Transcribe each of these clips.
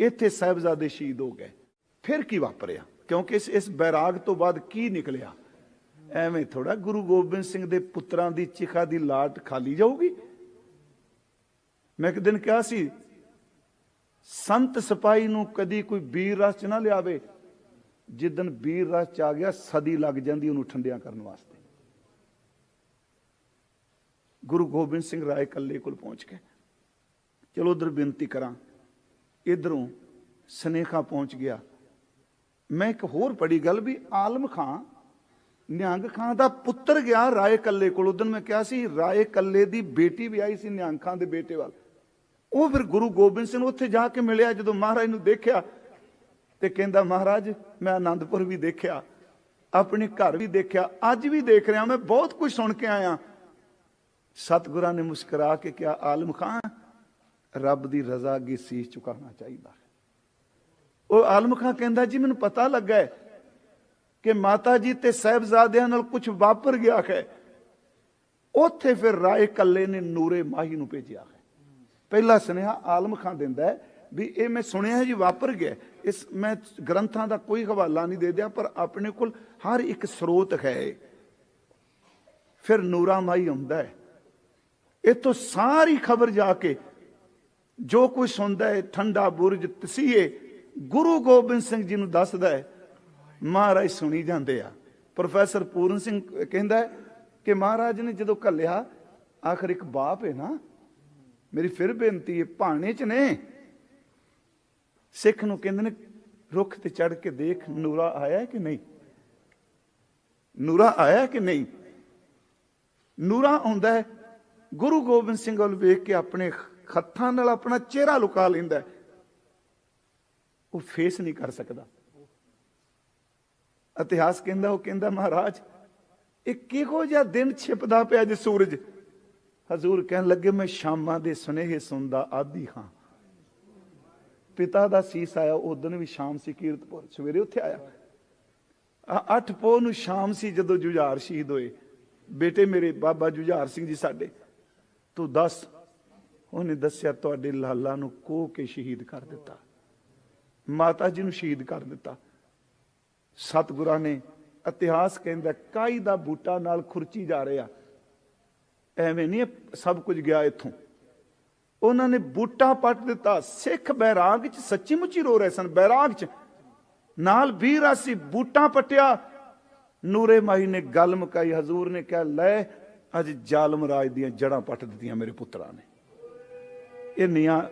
ਇੱਥੇ ਸਾਹਿਬਜ਼ਾਦੇ ਸ਼ਹੀਦ ਹੋ ਗਏ। ਫਿਰ ਕੀ ਵਾਪਰਿਆ? ਕਿਉਂਕਿ ਇਸ ਇਸ ਬੈਰਾਗ ਤੋਂ ਬਾਅਦ ਕੀ ਨਿਕਲਿਆ? ਐਵੇਂ ਥੋੜਾ ਗੁਰੂ ਗੋਬਿੰਦ ਸਿੰਘ ਦੇ ਪੁੱਤਰਾਂ ਦੀ ਚਿਖਾ ਦੀ ਲਾਟ ਖਾਲੀ ਜਾਊਗੀ। ਮੈਂ ਇੱਕ ਦਿਨ ਕਿਹਾ ਸੀ, ਸੰਤ ਸਿਪਾਹੀ ਨੂੰ ਕਦੀ ਕੋਈ ਵੀਰ ਰਸ ਚ ਨਾ ਲਿਆਵੇ। ਜਿੱਦਨ ਵੀਰ ਰਸ ਚ ਆ ਗਿਆ, ਸਦੀ ਲੱਗ ਜਾਂਦੀ ਉਹਨੂੰ ਠੰਡਿਆਂ ਕਰਨ ਵਾਸਤੇ। ਗੁਰੂ ਗੋਬਿੰਦ ਸਿੰਘ ਰਾਏ ਕੱਲੇ ਕੋਲ ਪਹੁੰਚ ਕੇ ਚਲੋ ਉਧਰ ਬੇਨਤੀ ਕਰਾਂ ਇਧਰੋਂ ਸਨੇਖਾ ਪਹੁੰਚ ਗਿਆ। ਮੈਂ ਇੱਕ ਹੋਰ ਪੜੀ ਗੱਲ ਵੀ ਆਲਮ ਖਾਂ, ਨਿਹੰਗ ਖਾਂ ਦਾ ਪੁੱਤਰ ਗਿਆ ਰਾਏ ਕੱਲੇ ਕੋਲ। ਉਦੋਂ ਮੈਂ ਕਿਹਾ ਸੀ, ਰਾਏ ਕੱਲੇ ਦੀ ਬੇਟੀ ਵੀ ਆਈ ਸੀ ਨਿਹੰਗ ਖਾਂ ਦੇ ਬੇਟੇ ਵੱਲ। ਉਹ ਫਿਰ ਗੁਰੂ ਗੋਬਿੰਦ ਸਿੰਘ ਨੂੰ ਉੱਥੇ ਜਾ ਕੇ ਮਿਲਿਆ ਜਦੋਂ ਮਹਾਰਾਜ ਨੂੰ ਦੇਖਿਆ ਤੇ ਕਹਿੰਦਾ, ਮਹਾਰਾਜ, ਮੈਂ ਆਨੰਦਪੁਰ ਵੀ ਦੇਖਿਆ, ਆਪਣੇ ਘਰ ਵੀ ਦੇਖਿਆ, ਅੱਜ ਵੀ ਦੇਖ ਰਿਹਾ, ਮੈਂ ਬਹੁਤ ਕੁਝ ਸੁਣ ਕੇ ਆਇਆ। ਸਤਿਗੁਰਾਂ ਨੇ ਮੁਸਕਰਾ ਕੇ ਕਿਹਾ, ਆਲਮ ਖਾਂ ਰੱਬ ਦੀ ਰਜ਼ਾ ਅੱਗੇ ਸੀਸ ਝੁਕਾਉਣਾ ਚਾਹੀਦਾ ਹੈ। ਉਹ ਆਲਮ ਖਾਂ ਕਹਿੰਦਾ, ਜੀ, ਮੈਨੂੰ ਪਤਾ ਲੱਗਾ ਕਿ ਮਾਤਾ ਜੀ ਤੇ ਸਹਿਬਜ਼ਾਦਿਆਂ ਨਾਲ ਕੁਝ ਵਾਪਰ ਗਿਆ ਹੈ। ਉੱਥੇ ਫਿਰ ਰਾਏ ਕੱਲੇ ਨੇ ਨੂਰੇ ਮਾਹੀ ਨੂੰ ਭੇਜਿਆ ਹੈ। ਪਹਿਲਾ ਸੁਨੇਹਾ ਆਲਮ ਖਾਂ ਦਿੰਦਾ ਹੈ ਵੀ ਇਹ ਮੈਂ ਸੁਣਿਆ ਜੀ, ਵਾਪਰ ਗਿਆ ਇਸ ਮੈਂ ਗ੍ਰੰਥਾਂ ਦਾ ਕੋਈ ਹਵਾਲਾ ਨਹੀਂ ਦੇ ਦਿਆ, ਪਰ ਆਪਣੇ ਕੋਲ ਹਰ ਇੱਕ ਸਰੋਤ ਹੈ। ਫਿਰ ਨੂਰਾ ਮਾਈ ਹੁੰਦਾ ਹੈ। ਇਤੋਂ ਸਾਰੀ ਖਬਰ ਜਾ ਕੇ ਜੋ ਕੋਈ ਹੁੰਦਾ ਹੈ, ਠੰਡਾ ਬੁਰਜ ਤਸੀਏ ਗੁਰੂ ਗੋਬਿੰਦ ਸਿੰਘ ਜੀ ਨੂੰ ਦੱਸਦਾ ਹੈ, ਮਹਾਰਾਜ ਸੁਣੀ ਜਾਂਦੇ ਆ। ਪ੍ਰੋਫੈਸਰ ਪੂਰਨ ਸਿੰਘ ਕਹਿੰਦਾ ਕਿ ਮਹਾਰਾਜ ਨੇ ਜਦੋਂ ਘੱਲਿਆ, ਆਖਰ ਇੱਕ ਬਾਪ ਹੈ ਨਾ, ਮੇਰੀ ਫਿਰ ਬੇਨਤੀ ਹੈ, ਭਾਣੇ ਚ ਨੇ। ਸਿੱਖ ਨੂੰ ਕਹਿੰਦੇ ਨੇ, ਰੁੱਖ ਤੇ ਚੜ ਕੇ ਦੇਖ ਨੂਰਾ ਆਇਆ ਕਿ ਨਹੀਂ? ਨੂਰਾ ਆਇਆ ਕਿ ਨਹੀਂ? ਨੂਰਾ ਆਉਂਦਾ ਹੈ, ਗੁਰੂ ਗੋਬਿੰਦ ਸਿੰਘ ਵੱਲ ਵੇਖ ਕੇ ਆਪਣੇ ਹੱਥਾਂ ਨਾਲ ਆਪਣਾ ਚਿਹਰਾ ਲੁਕਾ ਲੈਂਦਾ ਉਹ ਫੇਸ ਨਹੀਂ ਕਰ ਸਕਦਾ। ਇਤਿਹਾਸ ਕਹਿੰਦਾ, ਉਹ ਕਹਿੰਦਾ, ਮਹਾਰਾਜ, ਇਹ ਕਿਹੋ ਜਿਹਾ ਦਿਨ ਛਿਪਦਾ ਪਿਆ ਜੇ ਸੂਰਜ? ਹਜ਼ੂਰ ਕਹਿਣ ਲੱਗੇ, ਮੈਂ ਸ਼ਾਮਾਂ ਦੇ ਸੁਨੇਹੇ ਸੁਣਦਾ ਆਦੀ ਹਾਂ। ਪਿਤਾ ਦਾ ਸੀਸ ਆਇਆ, ਉਹ ਦਿਨ ਵੀ ਸ਼ਾਮ ਸੀ, ਕੀਰਤਪੁਰ ਸਵੇਰੇ ਉੱਥੇ ਆਇਆ। ਆ ਅੱਠ ਪੋ ਨੂੰ ਸ਼ਾਮ ਸੀ ਜਦੋਂ ਜੁਝਾਰ ਸ਼ਹੀਦ ਹੋਏ। ਬੇਟੇ ਮੇਰੇ ਬਾਬਾ ਜੁਝਾਰ ਸਿੰਘ ਜੀ ਸਾਡੇ, ਤੂੰ ਦੱਸ ਉਹਨੇ ਦੱਸਿਆ, ਤੁਹਾਡੇ ਲਾਲਾ ਨੂੰ ਕੋਹ ਕੇ ਸ਼ਹੀਦ ਕਰ ਦਿੱਤਾ। ਮਾਤਾ ਜੀ ਨੂੰ ਸ਼ਹੀਦ ਕਰ ਦਿੱਤਾ। ਸਤਿਗੁਰਾਂ ਨੇ ਇਤਿਹਾਸ ਕਹਿੰਦਾ, ਕਾਈ ਦਾ ਬੂਟਾ ਨਾਲ ਖੁਰਚੀ ਜਾ ਰਿਹਾ। ਐਵੇਂ ਨਹੀਂ, ਸਭ ਕੁਝ ਗਿਆ ਇੱਥੋਂ। ਉਹਨਾਂ ਨੇ ਬੂਟਾ ਪੱਟ ਦਿੱਤਾ। ਸਿੱਖ ਬੈਰਾਗ ਚ ਸੱਚੀ ਮੁੱਚੀ ਰੋ ਰਹੇ ਸਨ। ਬੈਰਾਗ ਚ ਨਾਲ ਵੀਰ ਆਸੀ ਬੂਟਾ ਪਟਿਆ। ਨੂਰੇ ਮਾਈ ਨੇ ਗੱਲ ਮੁਕਾਈ। ਹਜ਼ੂਰ ਨੇ ਕਿਹਾ, ਲੈ, ਅੱਜ ਜ਼ਾਲਮ ਰਾਜ ਦੀਆਂ ਜੜਾਂ ਪੱਟ ਦਿੱਤੀਆਂ ਮੇਰੇ ਪੁੱਤਰਾਂ ਨੇ। ਇਹ ਨੀਆਂ।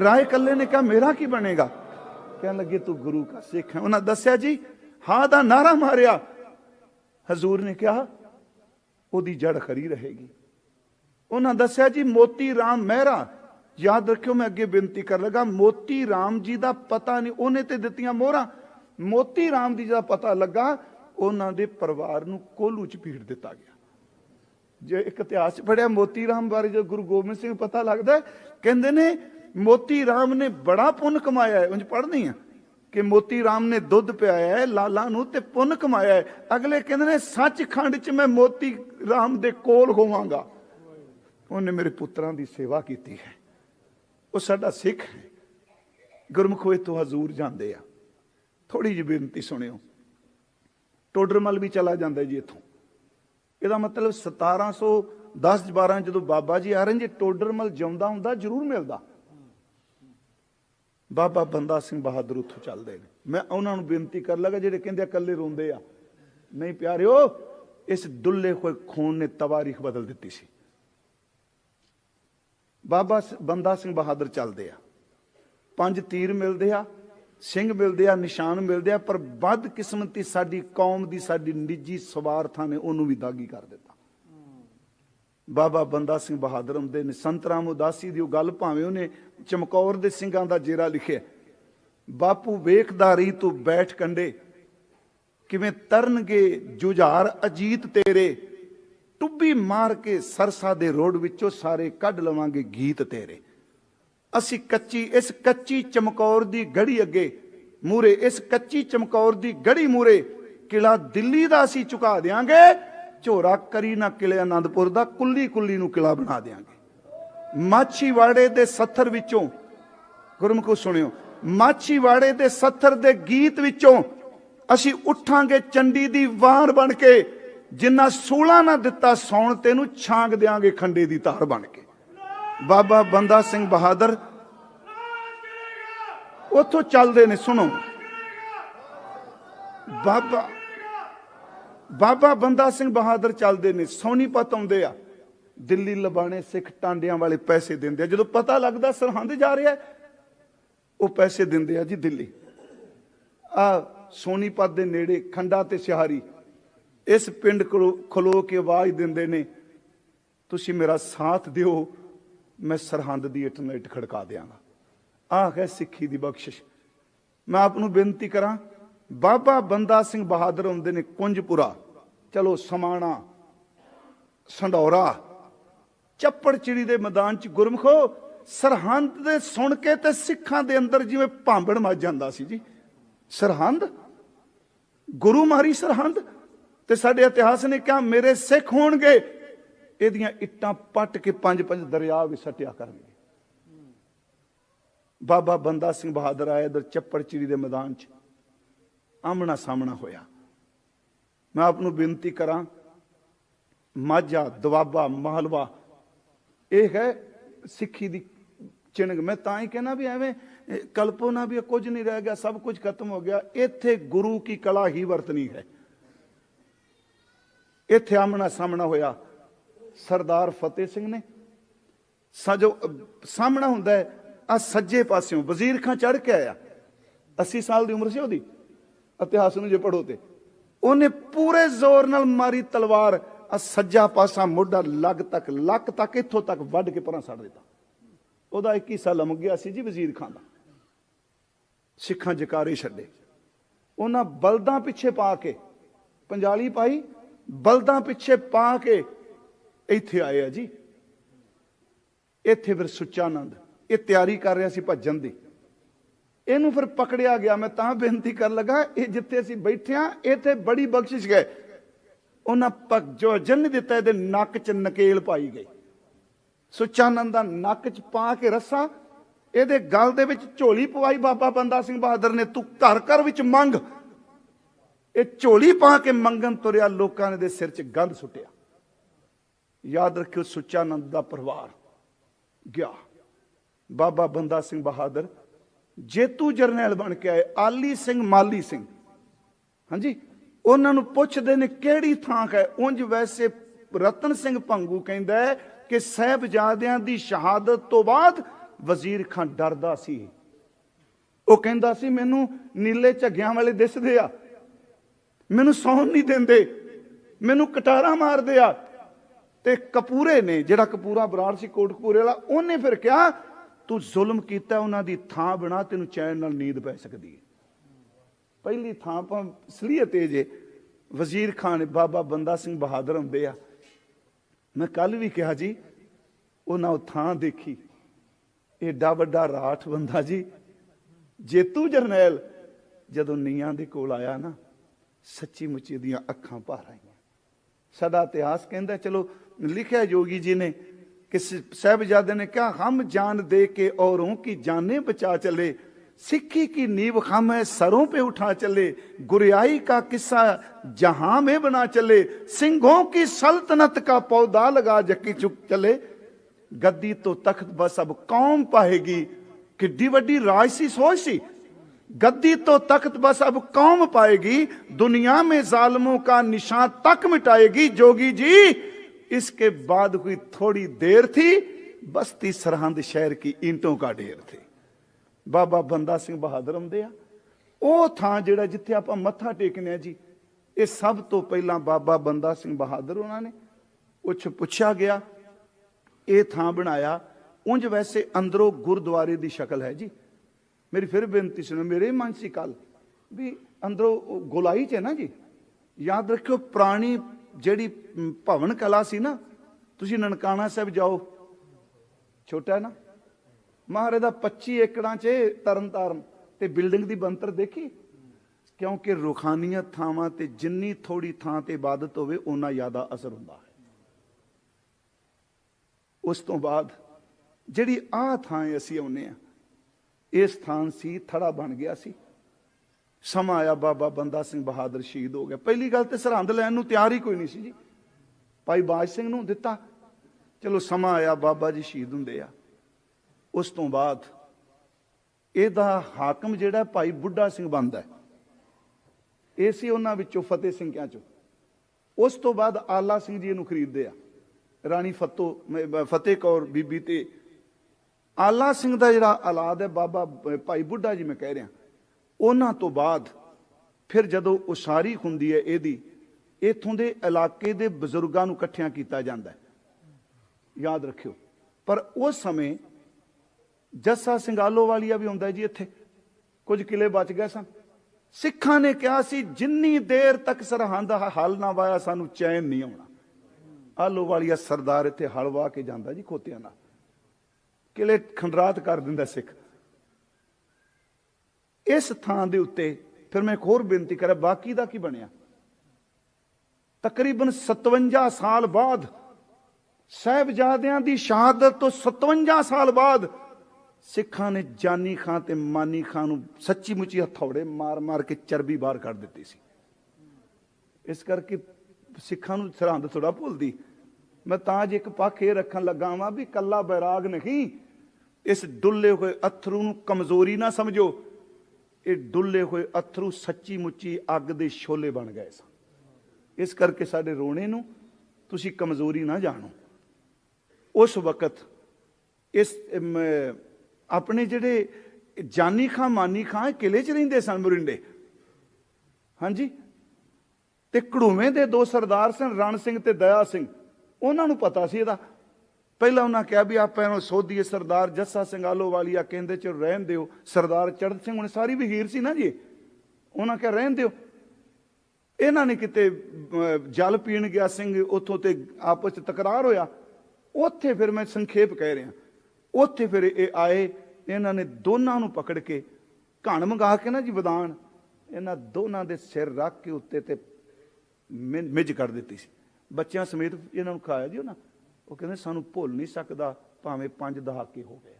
ਰਾਏ ਕੱਲੇ ਨੇ ਕਿਹਾ, ਮੇਰਾ ਕੀ ਬਣੇਗਾ? ਕਹਿਣ ਲੱਗੇ, ਤੂੰ ਗੁਰੂ ਦਾ ਸਿੱਖ ਹੈ। ਉਹਨਾਂ ਦੱਸਿਆ ਜੀ, ਹਾਂ ਦਾ ਨਾਰਾ ਮਾਰਿਆ। ਹਜ਼ੂਰ ਨੇ ਕਿਹਾ, ਉਹਦੀ ਜੜ ਖਰੀ ਰਹੇਗੀ। ਉਹਨਾਂ ਦੱਸਿਆ ਜੀ, ਮੋਤੀ ਰਾਮ ਮਹਿਰਾ। ਯਾਦ ਰੱਖਿਓ, ਮੈਂ ਅੱਗੇ ਬੇਨਤੀ ਕਰ ਲਗਾ, ਮੋਤੀ ਰਾਮ ਜੀ ਦਾ ਪਤਾ ਨਹੀਂ, ਉਹਨੇ ਤੇ ਦਿੱਤੀਆਂ ਮੋਹਰਾਂ। ਮੋਤੀ ਰਾਮ ਦੀ ਜਿਹਦਾ ਪਤਾ ਲੱਗਾ, ਉਹਨਾਂ ਦੇ ਪਰਿਵਾਰ ਨੂੰ ਕੋਲੂ ਚ ਪੀੜ ਦਿੱਤਾ ਗਿਆ। ਜੇ ਇੱਕ ਇਤਿਹਾਸ ਚ ਪੜਿਆ ਮੋਤੀ ਰਾਮ ਬਾਰੇ ਜੋ ਗੁਰੂ ਗੋਬਿੰਦ ਸਿੰਘ ਪਤਾ ਲੱਗਦਾ ਕਹਿੰਦੇ ਨੇ ਮੋਤੀ ਰਾਮ ਨੇ ਬੜਾ ਪੁੰਨ ਕਮਾਇਆ ਹੈ। ਉਂਝ ਪੜ੍ਹਨੀ ਆ ਕਿ ਮੋਤੀ ਰਾਮ ਨੇ ਦੁੱਧ ਪਿਆਇਆ ਹੈ, ਲਾਲਾ ਨੂੰ ਤੇ ਪੁੰਨ ਕਮਾਇਆ ਹੈ। ਅਗਲੇ ਕਹਿੰਦੇ ਨੇ, ਸੱਚਖੰਡ ਚ ਮੈਂ ਮੋਤੀ ਰਾਮ ਦੇ ਕੋਲ ਹੋਵਾਂਗਾ। ਉਹਨੇ ਮੇਰੇ ਪੁੱਤਰਾਂ ਦੀ ਸੇਵਾ ਕੀਤੀ ਹੈ। ਉਹ ਸਾਡਾ ਸਿੱਖ ਹੈ। ਗੁਰਮੁਖ ਹੋਏ ਤੋਂ ਹਜ਼ੂਰ ਜਾਂਦੇ ਆ। ਥੋੜੀ ਜਿਹੀ ਬੇਨਤੀ ਸੁਣਿਓ। ਟੋਡਰਮਲ ਵੀ ਚਲਾ ਜਾਂਦਾ ਜੀ ਇੱਥੋਂ। ਇਹਦਾ ਮਤਲਬ 1710 12 ਜਦੋਂ ਬਾਬਾ ਜੀ ਆ ਰਹੇ ਨੇ, ਜੇ ਟੋਡਰਮਲ ਜਿਉਂਦਾ ਹੁੰਦਾ, ਜ਼ਰੂਰ ਮਿਲਦਾ। ਬਾਬਾ ਬੰਦਾ ਸਿੰਘ ਬਹਾਦਰ ਉੱਥੋਂ ਚੱਲਦੇ ਨੇ। ਮੈਂ ਉਹਨਾਂ ਨੂੰ ਬੇਨਤੀ ਕਰ ਲਗਾ, ਜਿਹੜੇ ਕਹਿੰਦੇ ਆ ਇਕੱਲੇ ਰੋਂਦੇ ਆ, ਨਹੀਂ ਪਿਆਰਿਓ, ਇਸ ਦੁੱਲੇ ਹੋਏ ਖੂਨ ਨੇ ਤਵਾਰੀਖ ਬਦਲ ਦਿੱਤੀ ਸੀ। ਬਾਬਾ ਬੰਦਾ ਸਿੰਘ ਬਹਾਦਰ ਚੱਲਦੇ ਆ। ਪੰਜ ਤੀਰ ਮਿਲਦੇ ਆ ਸਿੰਘ ਮਿਲਦੇ ਆ, ਨਿਸ਼ਾਨ ਮਿਲਦੇ ਆ, ਪਰ ਬਦ ਕਿਸਮਤੀ ਸਾਡੀ ਕੌਮ ਦੀ ਸਾਡੀ ਨਿੱਜੀ ਸਵਾਰਥਾਂ ਨੇ ਉਹਨੂੰ ਵੀ ਦਾਗੀ ਕਰ ਦਿੱਤਾ। ਬਾਬਾ ਬੰਦਾ ਸਿੰਘ ਬਹਾਦਰ ਹੁੰਦੇ ਨੇ, ਸੰਤ ਰਾਮ ਉਦਾਸੀ ਦੀ ਉਹ ਗੱਲ ਭਾਵੇਂ ਉਹਨੇ ਚਮਕੌਰ ਦੇ ਸਿੰਘਾਂ ਦਾ ਜੇਰਾ ਲਿਖਿਆ। ਬਾਪੂ ਵੇਖਦਾ ਰਹੀ ਤੂੰ ਬੈਠ ਕੰਡੇ, ਕਿਵੇਂ ਤਰਨਗੇ ਜੁਝਾਰ ਅਜੀਤ ਤੇਰੇ, ਟੁੱਬੀ ਮਾਰ ਕੇ ਸਰਸਾ ਦੇ ਰੋਡ ਵਿੱਚੋਂ ਸਾਰੇ ਕੱਢ ਲਵਾਂਗੇ ਗੀਤ ਤੇਰੇ। ਅਸੀਂ ਕੱਚੀ, ਇਸ ਕੱਚੀ ਚਮਕੌਰ ਦੀ ਗੜੀ ਅੱਗੇ ਮੂਰੇ ਇਸ ਕੱਚੀ ਚਮਕੌਰ ਦੀ ਗੜੀ ਮੂਰੇ ਕਿਲਾ ਦਿੱਲੀ ਦਾ ਅਸੀਂ ਝੁਕਾ ਦੇਾਂਗੇ ਝੋਰਾ ਕਰੀ ਨਾ ਕਿਲੇ ਆਨੰਦਪੁਰ ਦਾ, ਕੁੱਲੀ ਕੁੱਲੀ ਨੂੰ ਕਿਲਾ ਬਣਾ ਦੇਾਂਗੇ ਮਾਛੀਵਾੜੇ ਦੇ ਸੱਥਰ ਵਿੱਚੋਂ, ਗੁਰਮੁਖੋ ਸੁਣਿਓ, ਮਾਛੀਵਾੜੇ ਦੇ ਸੱਥਰ ਦੇ ਗੀਤ ਵਿੱਚੋਂ ਅਸੀਂ ਉੱਠਾਂਗੇ ਚੰਡੀ ਦੀ ਵਾਰ ਬਣ ਕੇ, ਜਿੰਨਾ ਸੂਲਾ ਨਾ ਦਿੱਤਾ ਸੌਣ, ਤੈਨੂੰ ਛਾਂਗ ਦਿਆਂਗੇ ਖੰਡੇ ਦੀ ਧਾਰ ਬਣ ਕੇ। ਬਾਬਾ ਬੰਦਾ ਸਿੰਘ ਬਹਾਦਰ ਉੱਥੋਂ ਚੱਲਦੇ ਨੇ, ਸੁਣੋ। ਬਾਬਾ ਬਾਬਾ ਬੰਦਾ ਸਿੰਘ ਬਹਾਦਰ ਚੱਲਦੇ ਨੇ, ਸੋਨੀਪਤ ਆਉਂਦੇ ਆ। ਦਿੱਲੀ ਲਬਾਣੇ ਸਿੱਖ ਟਾਂਡਿਆਂ ਵਾਲੇ ਪੈਸੇ ਦਿੰਦੇ ਆ। ਜਦੋਂ ਪਤਾ ਲੱਗਦਾ ਸਰਹੰਦ ਜਾ ਰਿਹਾ, ਉਹ ਪੈਸੇ ਦਿੰਦੇ ਆ ਜੀ ਦਿੱਲੀ। ਆ ਸੋਨੀਪਤ ਦੇ ਨੇੜੇ ਖੰਡਾ ਤੇ ਸਿਹਾਰੀ, ਇਸ ਪਿੰਡ ਕੋਲੋਂ ਖਲੋ ਕੇ ਆਵਾਜ਼ ਦਿੰਦੇ ਨੇ, ਤੁਸੀਂ ਮੇਰਾ ਸਾਥ ਦਿਓ ਮੈਂ ਸਰਹੰਦ ਦੀ ਇੱਟ ਨਾਲ ਇੱਟ ਖੜਕਾ ਦਿਆਂਗਾ। ਆਹ ਹੈ ਸਿੱਖੀ ਦੀ ਬਖਸ਼ਿਸ਼। ਮੈਂ ਆਪ ਨੂੰ ਬੇਨਤੀ ਕਰਾਂ, ਬਾਬਾ ਬੰਦਾ ਸਿੰਘ ਬਹਾਦਰ ਹੁੰਦੇ ਨੇ ਕੁੰਜਪੁਰਾ, ਚਲੋ ਸਮਾਣਾ, ਸੰਡੌਰਾ, ਚੱਪੜ ਚਿੜੀ ਦੇ ਮੈਦਾਨ ਚ ਗੁਰਮਖੋ, ਸਰਹੰਦ ਦੇ ਸੁਣ ਕੇ ਤੇ ਸਿੱਖਾਂ ਦੇ ਅੰਦਰ ਜਿਵੇਂ ਭਾਂਬੜ ਮੱਚ ਜਾਂਦਾ ਸੀ ਜੀ। ਸਰਹੰਦ? ਗੁਰੂ ਮਾਰੀ ਸਰਹੰਦ? ਤੇ ਸਾਡੇ ਇਤਿਹਾਸ ਨੇ ਕਿਹਾ, ਮੇਰੇ ਸਿੱਖ ਹੋਣਗੇ ਇਹਦੀਆਂ ਇੱਟਾਂ ਪੱਟ ਕੇ ਪੰਜ ਪੰਜ ਦਰਿਆ ਵਿੱਚ ਸੱਟਿਆ ਕਰਨਗੇ। ਬਾਬਾ ਬੰਦਾ ਸਿੰਘ ਬਹਾਦਰ ਆਏ ਇਧਰ ਚੱਪੜ ਚਿੜੀ ਦੇ ਮੈਦਾਨ 'ਚ। ਆਮਣਾ ਸਾਹਮਣਾ ਹੋਇਆ। ਮੈਂ ਆਪ ਨੂੰ ਬੇਨਤੀ ਕਰਾਂ, ਮਾਝਾ, ਦਵਾਬਾ, ਮਹਲਵਾ, ਇਹ ਹੈ ਸਿੱਖੀ ਦੀ ਚਿੰਨ੍ਹ ਮੈਂ ਤਾਂ ਹੀ ਕਹਿਣਾ ਵੀ ਐਵੇਂ ਕਲਪਨਾ ਵੀ ਕੁਝ ਨਹੀਂ ਰਹਿ ਗਿਆ, ਸਭ ਕੁਝ ਖਤਮ ਹੋ ਗਿਆ। ਇੱਥੇ ਗੁਰੂ ਕੀ ਕਲਾ ਹੀ ਵਰਤਨੀ ਹੈ। ਇੱਥੇ ਆਮਣਾ ਸਾਹਮਣਾ ਹੋਇਆ। ਸਰਦਾਰ ਫਤਿਹ ਸਿੰਘ ਨੇ। ਸਜੋ, ਸਾਹਮਣਾ ਹੁੰਦਾ ਹੈ ਆ ਸੱਜੇ ਪਾਸਿਓਂ ਵਜ਼ੀਰ ਖਾਂ ਚੜ ਕੇ ਆਇਆ। 80 ਸਾਲ ਦੀ ਉਮਰ ਸੀ ਉਹਦੀ, ਇਤਿਹਾਸ ਨੂੰ ਜੇ ਪੜੋ ਤੇ। ਉਹਨੇ ਪੂਰੇ ਜ਼ੋਰ ਨਾਲ ਮਾਰੀ ਤਲਵਾਰ ਆ ਸੱਜਾ ਪਾਸਾ ਮੋਢਾ ਲੱਗ ਤੱਕ, ਲੱਕ ਤੱਕ, ਇੱਥੋਂ ਤੱਕ ਵੱਢ ਕੇ ਪਰਾਂ ਛੱਡ ਦਿੱਤਾ। ਉਹਦਾ ਇੱਕ ਸਾਲ ਲੰਮ ਗਿਆ ਸੀ ਜੀ ਵਜ਼ੀਰ ਖਾਂ ਦਾ। ਸਿੱਖਾਂ ਜਕਾਰੇ ਛੱਡੇ। ਉਹਨਾਂ ਬਲਦਾਂ ਪਿੱਛੇ ਪਾ ਕੇ, ਪੰਜਾਲੀ ਪਾਈ, ਬਲਦਾਂ ਪਿੱਛੇ ਪਾ ਕੇ ਇੱਥੇ ਆਏ ਆ ਜੀ। ਇੱਥੇ ਫਿਰ ਸੁੱਚਾਨੰਦ ਇਹ ਤਿਆਰੀ ਕਰ ਰਿਹਾ ਸੀ ਭੱਜਣ ਦੀ। ਇਹਨੂੰ ਫਿਰ ਪਕੜਿਆ ਗਿਆ। ਮੈਂ ਤਾਂ ਬੇਨਤੀ ਕਰਨ ਲੱਗਾ, ਇਹ ਜਿੱਥੇ ਅਸੀਂ ਬੈਠੇ ਆ, ਇੱਥੇ ਬੜੀ ਬਖਸ਼ਿਸ਼ ਗਏ। ਉਹਨਾਂ ਪਕ ਜੋ ਜਨ ਦਿੱਤਾ, ਇਹਦੇ ਨੱਕ 'ਚ ਨਕੇਲ ਪਾਈ ਗਈ। ਸੁੱਚਾਨੰਦ ਦਾ ਨੱਕ 'ਚ ਪਾ ਕੇ ਰੱਸਾ। ਇਹਦੇ ਗਲ ਦੇ ਵਿੱਚ ਝੋਲੀ ਪਵਾਈ। ਬਾਬਾ ਬੰਦਾ ਸਿੰਘ ਬਹਾਦਰ ਨੇ, ਤੂੰ ਘਰ ਘਰ ਵਿੱਚ ਮੰਗ। ਇਹ ਝੋਲੀ ਪਾ ਕੇ ਮੰਗਣ ਤੁਰਿਆ, ਲੋਕਾਂ ਨੇ ਦੇ ਸਿਰ 'ਚ ਗੰਧ ਸੁੱਟਿਆ। ਯਾਦ ਰੱਖਿਓ ਸੁੱਚਾਨੰਦ ਦਾ ਪਰਿਵਾਰ ਗਿਆ। ਬਾਬਾ ਬੰਦਾ ਸਿੰਘ ਬਹਾਦਰ, ਜੇਤੂ ਜਰਨੈਲ ਬਣ ਕੇ ਆਏ, ਆਲੀ ਸਿੰਘ, ਮਾਲੀ ਸਿੰਘ। ਹਾਂਜੀ? ਉਹਨਾਂ ਨੂੰ ਪੁੱਛਦੇ ਨੇ ਕਿਹੜੀ ਥਾਂ ਹੈ? ਉਂਝ ਵੈਸੇ ਰਤਨ ਸਿੰਘ ਭੰਗੂ ਕਹਿੰਦਾ ਹੈ ਕਿ ਸਹਿਬਜ਼ਾਦਿਆਂ ਦੀ ਸ਼ਹਾਦਤ ਤੋਂ ਬਾਅਦ ਵਜ਼ੀਰ ਖਾਨ ਡਰਦਾ ਸੀ। ਉਹ ਕਹਿੰਦਾ ਸੀ, ਮੈਨੂੰ ਨੀਲੇ ਝੱਗਿਆਂ ਵਾਲੇ ਦਿਸਦੇ ਆ। ਮੈਨੂੰ ਸੌਣ ਨਹੀਂ ਦਿੰਦੇ। ਮੈਨੂੰ ਕਟਾਰਾ ਮਾਰਦੇ ਆ। ਤੇ ਕਪੂਰੇ ਨੇ, ਜਿਹੜਾ ਕਪੂਰਾ ਬਰਾੜ ਸੀ ਕੋਟਕਪੂਰੇ ਵਾਲਾ, ਉਹਨੇ ਫਿਰ ਕਿਹਾ, ਤੂੰ ਜ਼ੁਲਮ ਕੀਤਾ, ਉਹਨਾਂ ਦੀ ਥਾਂ ਬਣਾ, ਤੈਨੂੰ ਚੈਨ ਨਾਲ ਨੀਂਦ ਪੈ ਸਕਦੀ ਹੈ। ਪਹਿਲੀ ਥਾਂ ਪਾ ਸਲੀਅਤ ਇਹ ਜੇ, ਵਜ਼ੀਰ ਖਾਨ, ਬਾਬਾ ਬੰਦਾ ਸਿੰਘ ਬਹਾਦਰ ਹੁੰਦੇ ਆ। ਮੈਂ ਕੱਲ ਵੀ ਕਿਹਾ ਜੀ, ਉਹਨਾਂ ਉਹ ਥਾਂ ਦੇਖੀ। ਏਡਾ ਵੱਡਾ ਰਾਠ ਬੰਦਾ ਜੀ, ਜੇਤੂ ਜਰਨੈਲ, ਜਦੋਂ ਨੀਆਂ ਦੇ ਕੋਲ ਆਇਆ ਨਾ, ਸੱਚੀ ਮੁੱਚੀ ਦੀਆਂ ਅੱਖਾਂ ਭਰ ਆਈਆਂ। ਸਾਡਾ ਇਤਿਹਾਸ ਕਹਿੰਦਾ, ਚਲੋ लिखा योगी जी ने कि साहबजादे ने कहा, हम जान दे के औरों की जाने बचा चले। सिखी की नींव हम है सरों पे उठा चले। गुरियाई का किस्सा जहाँ में बना चले। सिंहों की सल्तनत का पौधा लगा जकी चुक चले। गद्दी तो तख्त बस अब कौम पाएगी किड्डी वड्डी रायसी सोची गद्दी तो तख्त बस अब कौम पाएगी। दुनिया में जालमों का निशान तक मिटाएगी। जोगी जी इसके बाद हुई थोड़ी देर थी बस्ती सरहंद शहर की ईंटों का ढेर थी ਬਾਬਾ ਬੰਦਾ ਸਿੰਘ ਬਹਾਦਰ ਹੁੰਦੇ ਆ ਉਹ ਥਾਂ ਜਿਹੜਾ ਜਿੱਥੇ ਆਪਾਂ ਮੱਥਾ ਟੇਕਨੇ ਆ ਜੀ ਇਹ ਸਭ ਤੋਂ ਪਹਿਲਾਂ ਬਾਬਾ ਬੰਦਾ ਸਿੰਘ ਬਹਾਦਰ ਉਹਨਾਂ ਨੇ ਕੁਛ ਪੁੱਛਿਆ ਗਿਆ ਇਹ ਥਾਂ ਬਣਾਇਆ ਉਂਝ ਵੈਸੇ ਅੰਦਰੋਂ ਗੁਰਦੁਆਰੇ ਦੀ ਸ਼ਕਲ ਹੈ ਜੀ ਮੇਰੀ ਫਿਰ ਬੇਨਤੀ ਸੁਣੋ ਮੇਰੇ ਮਨ ਸੀ ਕੱਲ ਵੀ ਅੰਦਰੋਂ ਉਹ ਗੋਲਾਈ ਚ ਹੈ ਨਾ ਜੀ ਯਾਦ ਰੱਖਿਓ ਪੁਰਾਣੀ ਜਿਹੜੀ ਭਵਨ ਕਲਾ ਸੀ ਨਾ, ਤੁਸੀਂ ਨਨਕਾਣਾ ਸਾਹਿਬ ਜਾਓ। ਛੋਟਾ ਹੈ ਨਾ। ਮਹਾਰਾਜ ਦਾ 25 ਏਕੜਾਂ 'ਚ ਤਰਨਤਾਰਨ ਤੇ ਬਿਲਡਿੰਗ ਦੀ ਬੰਤਰ ਦੇਖੀ? ਕਿਉਂਕਿ ਰੁਖਾਨੀਆਂ ਥਾਵਾਂ ਤੇ ਜਿੰਨੀ ਥੋੜੀ ਥਾਂ ਤੇ ਇਬਾਦਤ ਹੋਵੇ, ਓਨਾ ਜ਼ਿਆਦਾ ਅਸਰ ਹੁੰਦਾ ਹੈ। ਉਸ ਤੋਂ ਬਾਅਦ ਜਿਹੜੀ ਆਹ ਥਾਂ ਅਸੀਂ ਆਉਨੇ ਆ ਇਹ ਸਥਾਨ ਸੀ, ਥੜਾ ਬਣ ਗਿਆ ਸੀ। ਸਮਾਂ ਆਇਆ, ਬਾਬਾ ਬੰਦਾ ਸਿੰਘ ਬਹਾਦਰ ਸ਼ਹੀਦ ਹੋ ਗਿਆ। ਪਹਿਲੀ ਗੱਲ ਤੇ ਸਰਹੰਦ ਲੈਣ ਨੂੰ ਤਿਆਰ ਹੀ ਕੋਈ ਨਹੀਂ ਸੀ ਜੀ। ਭਾਈ ਬਾਜ ਸਿੰਘ ਨੂੰ ਦਿੱਤਾ। ਚਲੋ ਸਮਾਂ ਆਇਆ, ਬਾਬਾ ਜੀ ਸ਼ਹੀਦ ਹੁੰਦੇ ਆ। ਉਸ ਤੋਂ ਬਾਅਦ ਇਹਦਾ ਹਾਕਮ ਜਿਹੜਾ ਭਾਈ ਬੁੱਢਾ ਸਿੰਘ ਬਣਦਾ ਇਹ ਸੀ ਉਹਨਾਂ ਵਿੱਚੋਂ ਫਤਿਹ ਸਿੰਘ ਕਿਆਂ ਚੋਂ। ਉਸ ਤੋਂ ਬਾਅਦ ਆਲਾ ਸਿੰਘ ਜੀ ਇਹਨੂੰ ਖਰੀਦਦੇ ਆ। ਰਾਣੀ ਫਤੋ, ਮ- ਫਤਿਹ ਕੌਰ ਬੀਬੀ ਤੇ। ਆਲਾ ਸਿੰਘ ਦਾ ਜਿਹੜਾ ਔਲਾਦ ਹੈ, ਬਾਬਾ ਬ- ਭਾਈ ਬੁੱਢਾ ਜੀ ਮੈਂ ਕਹਿ ਰਿਹਾ। ਉਹਨਾਂ ਤੋਂ ਬਾਅਦ ਫਿਰ ਜਦੋਂ ਉਸਾਰੀ ਹੁੰਦੀ ਹੈ ਇਹਦੀ, ਇਥੋਂ ਦੇ ਇਲਾਕੇ ਦੇ ਬਜ਼ੁਰਗਾਂ ਨੂੰ ਇਕੱਠਿਆਂ ਕੀਤਾ ਜਾਂਦਾ ਹੈ। ਯਾਦ ਰੱਖਿਓ। ਪਰ ਉਸ ਸਮੇਂ ਜੱਸਾ ਸਿੰਘਾਲੋ ਵਾਲੀਆ ਵੀ ਹੁੰਦਾ ਜੀ ਇੱਥੇ। ਕੁਝ ਕਿਲੇ ਬਚ ਗਏ ਸਨ। ਸਿੱਖਾਂ ਨੇ ਕਿਹਾ ਸੀ, ਜਿੰਨੀ ਦੇਰ ਤੱਕ ਸਰਹੰਦ ਹਲ ਨਾ ਵਾਇਆ, ਸਾਨੂੰ ਚੈਨ ਨਹੀਂ ਆਉਣਾ। ਆਲੋ ਵਾਲੀਆ ਸਰਦਾਰ ਇੱਥੇ ਹਲਵਾ ਕੇ ਜਾਂਦਾ ਜੀ ਖੋਤਿਆਂ ਨਾਲ। ਕਿਲੇ ਖੰਡਰਾਤ ਕਰ ਦਿੰਦਾ ਸਿੱਖ। ਇਸ ਥਾਂ ਦੇ ਉੱਤੇ ਫਿਰ ਮੈਂ ਇੱਕ ਹੋਰ ਬੇਨਤੀ ਕਰਾਂ ਬਾਕੀ ਦਾ ਕੀ ਬਣਿਆ? ਤਕਰੀਬਨ 57 ਸਾਲ ਬਾਅਦ, ਸਾਹਿਬਜ਼ਾਦਿਆਂ ਦੀ ਸ਼ਹਾਦਤ ਤੋਂ 57 ਸਾਲ ਬਾਅਦ ਸਿੱਖਾਂ ਨੇ ਜਾਨੀ ਖਾਂ ਤੇ ਮਾਨੀ ਖਾਂ ਨੂੰ ਸੱਚੀ ਮੁੱਚੀ ਹਥੌੜੇ ਮਾਰ-ਮਾਰ ਕੇ ਚਰਬੀ ਬਾਹਰ ਕੱਢ ਦਿੱਤੀ ਸੀ। ਇਸ ਕਰਕੇ ਸਿੱਖਾਂ ਨੂੰ ਸਰਹੰਦ ਥੋੜਾ ਭੁੱਲਦੀ। ਮੈਂ ਤਾਂ ਜੇ ਇੱਕ ਪੱਖ ਇਹ ਰੱਖਣ ਲੱਗਾ ਵਾਂ ਵੀ ਕੱਲਾ ਬੈਰਾਗ ਨਹੀਂ, ਇਸ ਡੁੱਲੇ ਹੋਏ ਅਥਰੂ ਨੂੰ ਕਮਜ਼ੋਰੀ ਨਾ ਸਮਝੋ। ਇਹ ਡੁੱਲੇ ਹੋਏ ਅਥਰੂ ਸੱਚੀ ਮੁੱਚੀ ਅੱਗ ਦੇ ਛੋਲੇ ਬਣ ਗਏ ਸਨ। ਇਸ ਕਰਕੇ ਸਾਡੇ ਰੋਣੇ ਨੂੰ ਤੁਸੀਂ ਕਮਜ਼ੋਰੀ ਨਾ ਜਾਣੋ। ਉਸ ਵਕਤ ਇਸ ਆਪਣੇ ਜਿਹੜੇ ਜਾਨੀ ਖਾਂ, ਮਾਨੀ ਖਾਂ, ਇਹ ਕਿਲੇ 'ਚ ਰਹਿੰਦੇ ਸਨ ਮੁਰਿੰਡੇ। ਹਾਂਜੀ? ਤੇ ਘੜੂਵੇਂ ਦੇ ਦੋ ਸਰਦਾਰ ਸਨ, ਰਣ ਸਿੰਘ ਤੇ ਦਇਆ ਸਿੰਘ। ਉਹਨਾਂ ਨੂੰ ਪਤਾ ਸੀ ਇਹਦਾ। ਪਹਿਲਾਂ ਉਹਨਾਂ ਕਿਹਾ ਵੀ ਆਪਾਂ ਇਹਨੂੰ ਸੋਧੀਏ ਸਰਦਾਰ ਜੱਸਾ ਸਿੰਘ ਆਲੋਵਾਲੀਆ, ਕਹਿੰਦੇ ਚ ਰਹਿਣ ਦਿਓ। ਸਰਦਾਰ ਚੜਤ ਸਿੰਘ ਹੁਣ ਸਾਰੀ ਵੀ ਹੀਰ ਸੀ ਨਾ ਜੀ। ਉਹਨਾਂ ਕਿਹਾ ਰਹਿਣ ਦਿਓ। ਇਹਨਾਂ ਨੇ ਕਿਤੇ ਜਲ ਪੀਣ ਗਿਆ ਸਿੰਘ, ਉੱਥੋਂ ਤੇ ਆਪਸ ਚ ਤਕਰਾਰ ਹੋਇਆ। ਉੱਥੇ ਫਿਰ ਮੈਂ ਸੰਖੇਪ ਕਹਿ ਰਿਹਾ। ਉੱਥੇ ਫਿਰ ਇਹ ਆਏ, ਇਹਨਾਂ ਨੇ ਦੋਨਾਂ ਨੂੰ ਪਕੜ ਕੇ ਘਣ ਮੰਗਾ ਕੇ ਨਾ ਜੀ ਵਿਦਾਨ ਇਹਨਾਂ ਦੋਨਾਂ ਦੇ ਸਿਰ ਰੱਖ ਕੇ ਉੱਤੇ ਤੇ ਮਿ- ਮਿੱਝ ਕਰ ਦਿੱਤੀ ਸੀ। ਬੱਚਿਆਂ ਸਮੇਤ ਇਹਨਾਂ ਨੂੰ ਖਾਇਆ ਜੀ ਉਹਨਾਂ। ਉਹ ਕਹਿੰਦੇ ਸਾਨੂੰ ਭੁੱਲ ਨਹੀਂ ਸਕਦਾ, ਭਾਵੇਂ ਪੰਜ ਦਹਾਕੇ ਹੋ ਗਏ।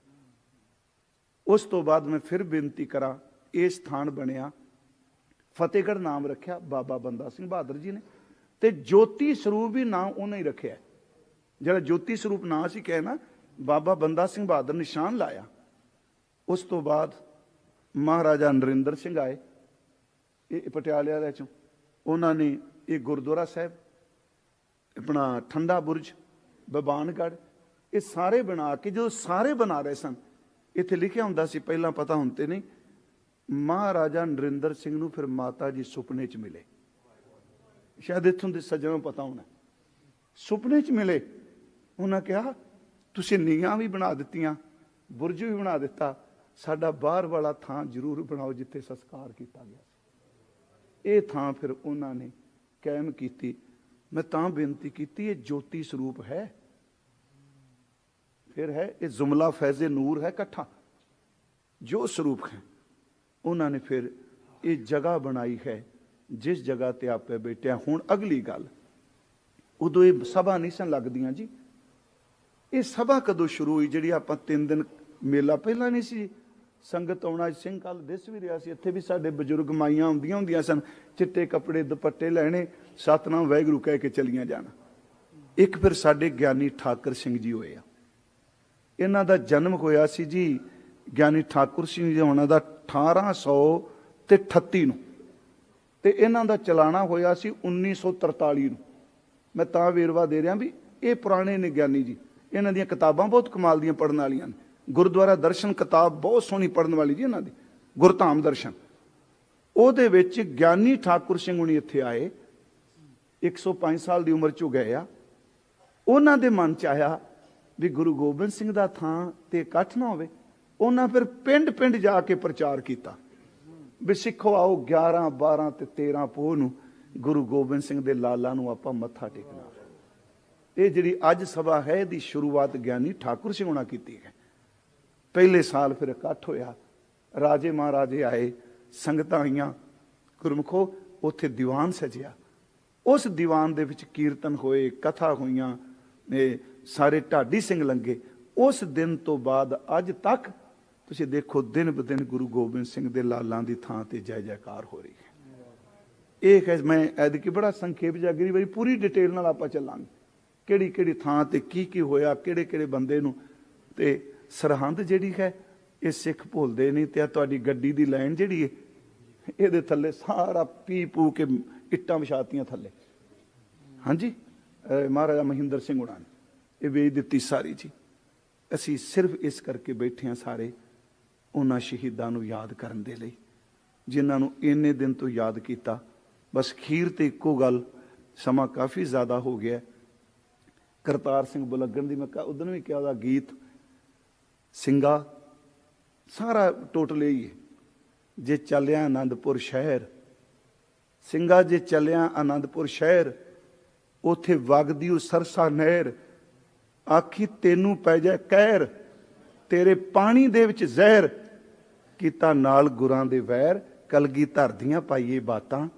ਉਸ ਤੋਂ ਬਾਅਦ ਮੈਂ ਫਿਰ ਬੇਨਤੀ ਕਰਾਂ, ਇਹ ਸਥਾਨ ਬਣਿਆ। ਫਤਿਹਗੜ੍ਹ ਨਾਮ ਰੱਖਿਆ, ਬਾਬਾ ਬੰਦਾ ਸਿੰਘ ਬਹਾਦਰ ਜੀ ਨੇ। ਤੇ ਜੋਤੀ ਸਰੂਪ ਵੀ ਨਾਮ ਉਹਨੇ ਹੀ ਰੱਖਿਆ। ਜਿਹੜਾ ਜੋਤੀ ਸਰੂਪ ਨਾਂ ਸੀ ਕਹੇ ਨਾ, ਬਾਬਾ ਬੰਦਾ ਸਿੰਘ ਬਹਾਦਰ ਨਿਸ਼ਾਨ ਲਾਇਆ। ਉਸ ਤੋਂ ਬਾਅਦ ਮਹਾਰਾਜਾ ਨਰਿੰਦਰ ਸਿੰਘ ਆਏ, ਇਹ ਪਟਿਆਲੇ ਵਾਲਿਆਂ ਚੋਂ। ਉਹਨਾਂ ਨੇ ਇਹ ਗੁਰਦੁਆਰਾ ਸਾਹਿਬ, ਆਪਣਾ ਠੰਡਾ ਬੁਰਜ ਬਬਾਨਗੜ ਇਹ ਸਾਰੇ ਬਣਾ ਕੇ ਜਦੋਂ ਸਾਰੇ ਬਣਾ ਰਹੇ ਸਨ, ਇੱਥੇ ਲਿਖਿਆ ਹੁੰਦਾ ਸੀ, ਪਹਿਲਾਂ ਪਤਾ ਹੁਣ ਹੁੰਦੇ ਨਹੀਂ, ਮਹਾਰਾਜਾ ਨਰਿੰਦਰ ਸਿੰਘ ਨੂੰ ਫਿਰ ਮਾਤਾ ਜੀ ਸੁਪਨੇ 'ਚ ਮਿਲੇ। ਸ਼ਾਇਦ ਇੱਥੋਂ ਦੇ ਸੱਜਣਾਂ ਨੂੰ ਪਤਾ ਹੋਣਾ। ਸੁਪਨੇ 'ਚ ਮਿਲੇ। ਉਹਨਾਂ ਕਿਹਾ, ਤੁਸੀਂ ਨੀਆਂ ਵੀ ਬਣਾ ਦਿੱਤੀਆਂ, ਬੁਰਜ ਵੀ ਬਣਾ ਦਿੱਤਾ, ਸਾਡਾ ਬਾਹਰ ਵਾਲਾ ਥਾਂ ਜ਼ਰੂਰ ਬਣਾਓ ਜਿੱਥੇ ਸੰਸਕਾਰ ਕੀਤਾ ਗਿਆ ਸੀ। ਇਹ ਥਾਂ ਫਿਰ ਉਹਨਾਂ ਨੇ ਕਾਇਮ ਕੀਤੀ। ਮੈਂ ਤਾਂ ਬੇਨਤੀ ਕੀਤੀ, ਇਹ ਜੋਤੀ ਸਰੂਪ ਹੈ। ਫਿਰ ਹੈ, ਇਹ ਜ਼ੁਮਲਾ ਫੈਜ਼ੇ ਨੂਰ ਹੈ ਇਕੱਠਾ। ਜੋ ਸਰੂਪ ਹੈ, ਉਹਨਾਂ ਨੇ ਫਿਰ ਇਹ ਜਗ੍ਹਾ ਬਣਾਈ ਹੈ, ਜਿਸ ਜਗ੍ਹਾ ਤੇ ਆਪੇ ਬੈਠਿਆ। ਹੁਣ ਅਗਲੀ ਗੱਲ, ਉਦੋਂ ਇਹ ਸਭਾ ਨਹੀਂ ਸਨ ਲੱਗਦੀਆਂ ਜੀ। ਇਹ ਸਭਾ ਕਦੋਂ ਸ਼ੁਰੂ ਹੋਈ, ਜਿਹੜੀ ਆਪਾਂ ਤਿੰਨ ਦਿਨ ਮੇਲਾ ਪਹਿਲਾਂ ਨਹੀਂ ਸੀ? ਸੰਗਤ ਆਉਣਾ, ਸਿੰਘ ਕੱਲ ਦਿਸ ਵੀ ਰਿਹਾ ਸੀ। ਇੱਥੇ ਵੀ ਸਾਡੇ ਬਜ਼ੁਰਗ ਮਾਈਆਂ ਹੁੰਦੀਆਂ ਹੁੰਦੀਆਂ ਸਨ, ਚਿੱਟੇ ਕੱਪੜੇ, ਦੁਪੱਟੇ ਲੈਣੇ, ਸਤਨਾਮ ਵਾਹਿਗੁਰੂ ਕਹਿ ਕੇ ਚਲੀਆਂ ਜਾਣਾ। ਇੱਕ ਫਿਰ ਸਾਡੇ ਗਿਆਨੀ ਠਾਕਰ ਸਿੰਘ ਜੀ ਹੋਏ ਆ। ਇਹਨਾਂ ਦਾ ਜਨਮ ਹੋਇਆ ਸੀ ਜੀ ਗਿਆਨੀ ਠਾਕੁਰ ਸਿੰਘ ਜੀ ਹੋਣਾ ਦਾ 1800 ਤੇ 38 ਨੂੰ। ਤੇ ਇਹਨਾਂ ਦਾ ਚਲਾਣਾ ਹੋਇਆ ਸੀ 1943 ਨੂੰ। ਮੈਂ ਤਾਂ ਵੇਰਵਾ ਦੇ ਰਿਹਾ ਵੀ ਇਹ ਪੁਰਾਣੇ ਨੇ ਗਿਆਨੀ ਜੀ। ਇਹਨਾਂ ਦੀਆਂ ਕਿਤਾਬਾਂ ਬਹੁਤ ਕਮਾਲ ਦੀਆਂ ਪੜਨ ਵਾਲੀਆਂ ਨੇ। ਗੁਰਦੁਆਰਾ ਦਰਸ਼ਨ ਕਿਤਾਬ ਬਹੁਤ ਸੋਹਣੀ ਪੜਨ ਵਾਲੀ ਜੀ ਇਹਨਾਂ ਦੀ। ਗੁਰਧਾਮ ਦਰਸ਼ਨ। ਉਹਦੇ ਵਿੱਚ ਗਿਆਨੀ ਠਾਕੁਰ ਸਿੰਘ ਹੁਣੀ ਇੱਥੇ ਆਏ। 105 ਸਾਲ ਦੀ ਉਮਰ ਚ ਗਏ ਆ। ਉਹਨਾਂ ਦੇ ਮਨ ਚ ਆਇਆ ਵੀ ਗੁਰੂ ਗੋਬਿੰਦ ਸਿੰਘ ਦਾ ਥਾਂ ਤੇ ਇਕੱਠ ਨਾ ਹੋਵੇ, ਉਹਨਾਂ ਫਿਰ ਪਿੰਡ ਪਿੰਡ ਜਾ ਕੇ ਪ੍ਰਚਾਰ ਕੀਤਾ ਵੀ ਸਿੱਖੋ ਆਓ 11 12 ਤੇ 13 ਪੋਹ ਨੂੰ ਗੁਰੂ ਗੋਬਿੰਦ ਸਿੰਘ ਦੇ ਲਾਲਾ ਨੂੰ ਆਪਾਂ ਮੱਥਾ ਟੇਕਣਾ। ਇਹ ਜਿਹੜੀ ਅੱਜ ਸਭਾ ਹੈ, ਇਹਦੀ ਸ਼ੁਰੂਆਤ ਗਿਆਨੀ ਠਾਕੁਰ ਸਿੰਘ ਹੋਣਾ ਕੀਤੀ ਹੈ। ਪਹਿਲੇ ਸਾਲ ਫਿਰ ਇਕੱਠ ਹੋਇਆ, ਰਾਜੇ ਮਹਾਰਾਜੇ ਆਏ, ਸੰਗਤਾਂ ਆਈਆਂ, ਗੁਰਮਖੋ ਉੱਥੇ ਦੀਵਾਨ ਸਜਿਆ। ਉਸ ਦੀਵਾਨ ਦੇ ਵਿੱਚ ਕੀਰਤਨ ਹੋਏ, ਕਥਾ ਹੋਈਆਂ, ਇਹ ਸਾਰੇ ਢਾਡੀ ਸਿੰਘ ਲੰਗੇ, ਉਸ ਦਿਨ ਤੋਂ ਬਾਅਦ ਅੱਜ ਤੱਕ ਤੁਸੀਂ ਦੇਖੋ ਦਿਨ ਬ ਦਿਨ ਗੁਰੂ ਗੋਬਿੰਦ ਸਿੰਘ ਦੇ ਲਾਲਾਂ ਦੀ ਥਾਂ ਤੇ ਜੈ ਜੈਕਾਰ ਹੋ ਰਹੀ ਹੈ। ਇਹ ਹੈ ਮੈਂ ਐਦਕੀ ਬੜਾ ਸੰਖੇਪ ਜਿਹਾ ਅਗਲੀ ਵਾਰੀ ਪੂਰੀ ਡਿਟੇਲ ਨਾਲ ਆਪਾਂ ਚੱਲਾਂਗੇ। ਕਿਹੜੀ ਕਿਹੜੀ ਥਾਂ ਤੇ ਕੀ ਕੀ ਹੋਇਆ, ਕਿਹੜੇ ਕਿਹੜੇ ਬੰਦੇ ਨੂੰ ਤੇ ਸਰਹੰਦ ਜਿਹੜੀ ਹੈ, ਇਹ ਸਿੱਖ ਭੁੱਲਦੇ ਨਹੀਂ ਤੇ ਆਹ ਤੁਹਾਡੀ ਗੱਡੀ ਦੀ ਲਾਈਨ ਜਿਹੜੀ ਹੈ, ਇਹਦੇ ਥੱਲੇ ਸਾਰਾ ਪੀ ਪੂ ਕੇ ਇੱਟਾਂ ਵਿਛਾਤੀਆਂ ਥੱਲੇ। ਹਾਂਜੀ? ਮਹਾਰਾਜਾ ਮਹਿੰਦਰ ਸਿੰਘ ਹੁਣਾਂ ਨੇ ਇਹ ਵੇਚ ਦਿੱਤੀ ਸਾਰੀ ਜੀ। ਅਸੀਂ ਸਿਰਫ ਇਸ ਕਰਕੇ ਬੈਠੇ ਹਾਂ ਸਾਰੇ ਉਹਨਾਂ ਸ਼ਹੀਦਾਂ ਨੂੰ ਯਾਦ ਕਰਨ ਦੇ ਲਈ, ਜਿਨ੍ਹਾਂ ਨੂੰ ਇੰਨੇ ਦਿਨ ਤੋਂ ਯਾਦ ਕੀਤਾ। ਬਸ ਖੀਰ ਤੇ ਇੱਕੋ ਗੱਲ, ਸਮਾਂ ਕਾਫੀ ਜ਼ਿਆਦਾ ਹੋ ਗਿਆ। ਕਰਤਾਰ ਸਿੰਘ ਬੁਲੱਗਣ ਦੀ ਮੈਂ ਉਦੋਂ ਵੀ ਕਿਹਾ ਉਹਦਾ ਗੀਤ ਸਿੰਘਾ ਸਾਰਾ ਟੋਟਲ ਹੀ ਹੈ। ਜੇ ਚੱਲਿਆ ਆਨੰਦਪੁਰ ਸ਼ਹਿਰ ਸਿੰਘਾ ਜੇ ਚੱਲਿਆ ਆਨੰਦਪੁਰ ਸ਼ਹਿਰ, ਉਥੇ ਵਗਦੀ ਉਹ ਸਰਸਾ ਨਹਿਰ ਆਖੀ, ਤੈਨੂੰ ਪੈ ਜਾ ਕਹਿਰ, ਤੇਰੇ ਪਾਣੀ ਦੇ ਵਿੱਚ ਜ਼ਹਿਰ। ਕੀਤਾ ਨਾਲ ਗੁਰਾਂ ਦੇ ਵੈਰ, ਕਲਗੀ ਧਰਦੀਆਂ ਪਾਈਏ ਬਾਤਾਂ।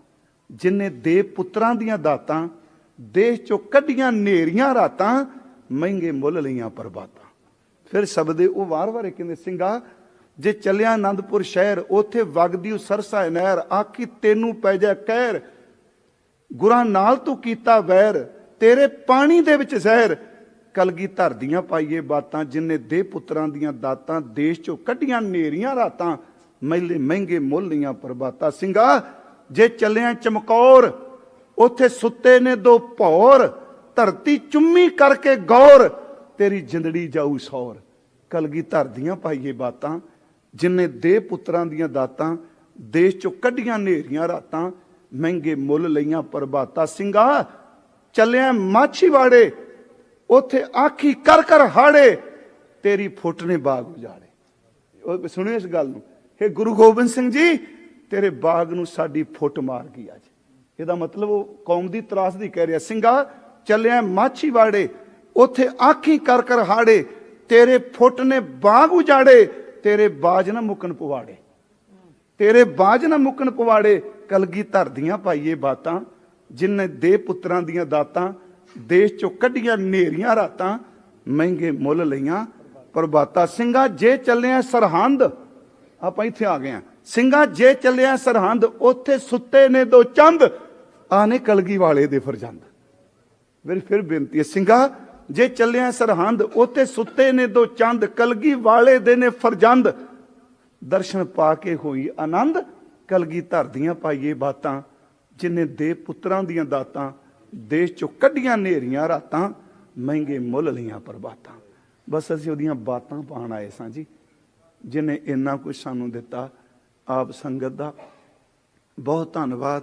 ਜਿਨੇ ਦੇ ਪੁੱਤਰਾਂ ਦੀਆਂ ਦਾਤਾਂ, ਦੇਸ਼ ਚੋਂ ਕੱਢੀਆਂ ਨੇਰੀਆਂ ਰਾਤਾਂ, ਮਹਿੰਗੇ ਮੁੱਲ ਲਈਆਂ ਪਰਬਾਤਾਂ ਫਿਰ ਸ਼ਬਦੇ ਉਹ ਵਾਰ-ਵਾਰ ਕਹਿੰਦੇ, ਸਿੰਘਾ, ਜੇ ਚੱਲਿਆ ਆਨੰਦਪੁਰ ਸ਼ਹਿਰ, ਉਥੇ ਵਗਦੀ ਉਹ ਸਰਸਾ ਨਹਿਰ। ਆਖੀ, ਤੈਨੂੰ ਪੈ ਜਾ ਕਹਿਰ। ਗੁਰਾਂ ਨਾਲ ਤੂੰ ਕੀਤਾ ਵੈਰ, ਤੇਰੇ ਪਾਣੀ ਦੇ ਵਿੱਚ ਜ਼ਹਿਰ। ਕਲਗੀ ਧਰਦੀਆਂ ਪਾਈਏ ਬਾਤਾਂ, ਜਿਨੇ ਦੇ ਪੁੱਤਰਾਂ ਦੀਆਂ ਦਾਤਾਂ, ਦੇਸ਼ ਚੋਂ ਕੱਢੀਆਂ ਨੇਰੀਆਂ ਰਾਤਾਂ, ਮਹਿਲੇ, ਮਹਿੰਗੇ ਮੁੱਲ ਲੀਆਂ ਪਰਬਾਤਾਂ ਸਿੰਘਾ, ਜੇ ਚੱਲਿਆ ਚਮਕੌਰ, ਉਥੇ ਸੁੱਤੇ ਨੇ ਦੋ ਭੌਰ, ਧਰਤੀ ਚੁੰਮੀ ਕਰਕੇ ਗੌਰ, ਤੇਰੀ ਜਿੰਦੜੀ ਜਾਊ ਸੌਰ। ਕਲਗੀ ਧਰਦੀਆਂ ਪਾਈਏ ਬਾਤਾਂ, ਜਿਨੇ ਦੇ ਪੁੱਤਰਾਂ ਦੀਆਂ ਦਾਤਾਂ, ਦੇਸ਼ ਚੋਂ ਕੱਢੀਆਂ ਨੇਰੀਆਂ ਰਾਤਾਂ, ਮਹਿੰਗੇ ਮੁੱਲ ਲਈਆਂ ਪ੍ਰਭਾਤਾ। ਸਿੰਘਾ, ਚੱਲਿਆ ਮਾਛੀਵਾੜੇ ਉੱਥੇ ਆਖੀ, ਕਰ ਕਰ ਹਾੜੇ, ਤੇਰੀ ਫੁੱਟ ਨੇ ਬਾਗ ਉਜਾੜੇ। ਉਹ ਸੁਣਿਓ ਇਸ ਗੱਲ ਨੂੰ। ਇਹ ਗੁਰੂ ਗੋਬਿੰਦ ਸਿੰਘ ਜੀ, ਤੇਰੇ ਬਾਗ ਨੂੰ ਸਾਡੀ ਫੁੱਟ ਮਾਰ ਗਈ ਅੱਜ। ਇਹਦਾ ਮਤਲਬ ਉਹ ਕੌਮ ਦੀ ਤਰਾਸਦੀ ਕਹਿ ਰਿਹਾ। ਸਿੰਘਾ, ਚੱਲਿਆ ਮਾਛੀਵਾੜੇ, ਉੱਥੇ ਆਖੀ, ਕਰ ਕਰ ਹਾੜੇ, ਤੇਰੇ ਫੁੱਟ ਨੇ ਬਾਗ ਉਜਾੜੇ, ਤੇਰੇ ਬਾਜ ਨਾ ਮੁਕਣ ਪਵਾੜੇ। ਤੇਰੇ ਬਾਜ ਨਾ ਮੁਕਣ ਪਵਾੜੇ, ਕਲਗੀ ਧਰਦੀਆਂ ਪਾਈਏ ਬਾਤਾਂ, ਜਿਨੇ ਦੇ ਪੁੱਤਰਾਂ ਦੀਆਂ ਦਾਤਾਂ ਦੇਸ਼ ਚੋਂ ਕੱਢੀਆਂ ਨੇਰੀਆਂ ਰਾਤਾਂ ਮਹਿੰਗੇ ਮੁੱਲ ਲਈਆਂ, ਪ੍ਰਭਾਤਾ ਸਿੰਘਾ, ਜੇ ਚੱਲਿਆ ਸਰਹੰਦ, ਆਪਾਂ ਇੱਥੇ ਆ ਗਏ ਆ। ਸਿੰਘਾ, ਜੇ ਚੱਲਿਆ ਸਰਹੰਦ, ਉੱਥੇ ਸੁੱਤੇ ਨੇ ਦੋ ਚੰਦ ਆਨੇ ਕਲਗੀ ਵਾਲੇ ਦੇ ਫਰਜੰਦ। ਮੇਰੀ ਫਿਰ ਬੇਨਤੀ ਹੈ, ਸਿੰਘਾ, ਜੇ ਚੱਲਿਆ ਸਰਹੰਦ, ਉੱਥੇ ਸੁੱਤੇ ਨੇ ਦੋ ਚੰਦ ਕਲਗੀ ਵਾਲੇ ਦੇ ਨੇ ਫਰਜੰਦ। ਦਰਸ਼ਨ ਪਾ ਕੇ ਹੋਈ ਆਨੰਦ, ਕਲਗੀ ਧਰਦੀਆਂ ਪਾਈਏ ਬਾਤਾਂ, ਜਿਨੇ ਦੇ ਪੁੱਤਰਾਂ ਦੀਆਂ ਦਾਤਾਂ ਦੇਸ਼ ਚੋਂ ਕੱਢੀਆਂ ਨੇਰੀਆਂ ਰਾਤਾਂ, ਮਹਿੰਗੇ ਮੁੱਲ ਲੀਆਂ ਪਰਬਾਤਾਂ ਬਸ ਅਸੀਂ ਉਹਦੀਆਂ ਬਾਤਾਂ ਪਾਣ ਆਏ ਸਾਂ ਜੀ, ਜਿਨੇ ਇੰਨਾ ਕੁਝ ਸਾਨੂੰ ਦਿੱਤਾ, ਆਪ ਸੰਗਤ ਦਾ ਬਹੁਤ ਧੰਨਵਾਦ।